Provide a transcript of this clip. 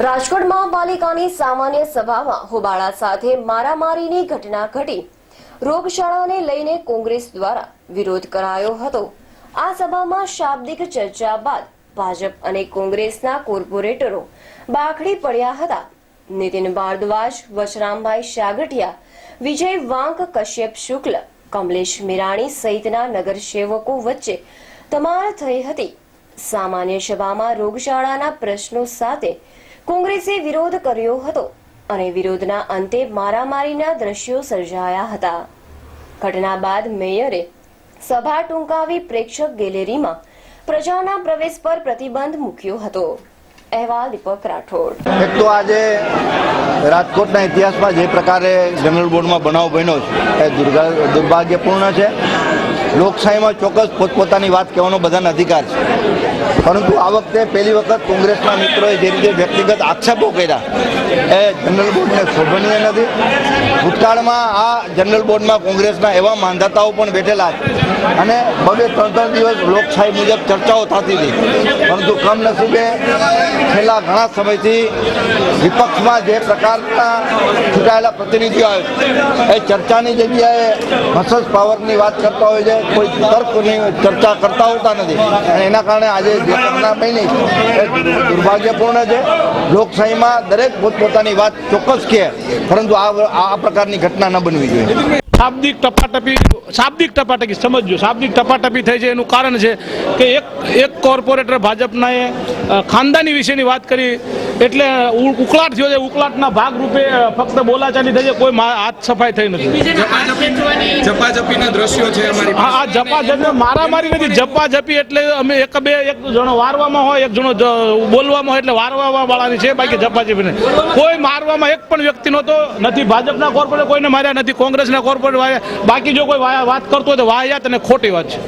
રાજકોટ મહાપાલિકાની સામાન્ય સભામાં હોબાળા સાથે મારામારીની ઘટના ઘટી. રોગશાળાને લઈને કોંગ્રેસ દ્વારા વિરોધ કરાયો હતો. આ સભામાં શાબ્દિક ચર્ચા બાદ ભાજપ અને કોંગ્રેસના કોર્પોરેટરો બાખડી પડ્યા હતા. નીતિન ભારદ્વાજ, વશરામભાઈ શાગઠિયા, વિજય વાંક, કશ્યપ શુક્લ, કમલેશ મિરાણી સહિતના નગરસેવકો વચ્ચે તમાર થઈ હતી. સામાન્ય સભામાં રોગશાળાના પ્રશ્નો સાથે કોંગ્રેસે વિરોધ કર્યો હતો અને વિરોધના અંતે મારામારીના દ્રશ્યો સર્જાયા હતા. ઘટના બાદ મેયરે સભા ટૂંકાવી પ્રેક્ષક ગેલેરીમાં પ્રજાના પ્રવેશ પર પ્રતિબંધ મૂક્યો હતો. અહેવાલ દીપક રાઠોડ. એક તો આજે રાજકોટના ઇતિહાસમાં જે પ્રકારે જનરલ બોર્ડમાં બનાવ બન્યો છે, એ દુર્ભાગ્યપૂર્ણ છે. લોકશાહીમાં ચોક્કસ પોતપોતાની વાત કહેવાનો બધાને અધિકાર છે. પરંતુ આ વખતે પહેલી વખત કોંગ્રેસના મિત્રોએ જે રીતે વ્યક્તિગત આક્ષેપો કર્યા, એ જનરલ બોર્ડને શોભનીય નથી. ભૂતકાળમાં આ જનરલ બોર્ડમાં કોંગ્રેસના એવા માંધાતાઓ પણ બેઠેલા અને બબે ત્રણ ત્રણ દિવસ લોકશાહી મુજબ ચર્ચાઓ થતી હતી. પરંતુ કમનસીબે છેલ્લા ઘણા સમયથી વિપક્ષમાં જે પ્રકારના ચૂંટાયેલા પ્રતિનિધિઓ આવે એ ચર્ચાની જગ્યાએ મસસ પાવરની વાત કરતા હોય છે કોઈ તર્કની ચર્ચા કરતા હોતા નથી. એના કારણે આજે જે ઘટના દુર્ભાગ્યપૂર્ણ છે. લોકશાહીમાં દરેક પોતપોતાની વાત ચોક્કસ કહે, પરંતુ આ આ પ્રકારની ઘટના ન બનવી જોઈએ. શાબ્દિક ટપાટપી શાબ્દિક ટપાટપી સમજો શાબ્દિક ટપાટપી થઈ છે, એનું કારણ છે કે એક એક કોર્પોરેટર ભાજપના એ ખાનદાની વિશેની વાત કરી એટલે ઉકળાટ થયો છે. ઉકળાટના ભાગરૂપે ફક્ત બોલાચાલી થઈ છે. કોઈ હાથ સફાઈ થઈ નથી. ઝપાઝપીના દ્રશ્યો છે અમારી હા આ ઝપાઝપી મારામારી નથી. ઝપાઝપી એટલે અમે એક બે એક જણો વારવામાં હોય એક જણો બોલવામાં હોય એટલે વારવા વાળાની છે. બાકી જપા નહીં કોઈ મારવામાં એક પણ વ્યક્તિ નહોતો. નથી ભાજપના કોર્પોરેટ કોઈને માર્યા નથી. કોંગ્રેસના કોર્પોરેટ માર્યા બાકી જો કોઈ વાત કરતો હોય તો વાહિયાત અને ખોટી વાત છે.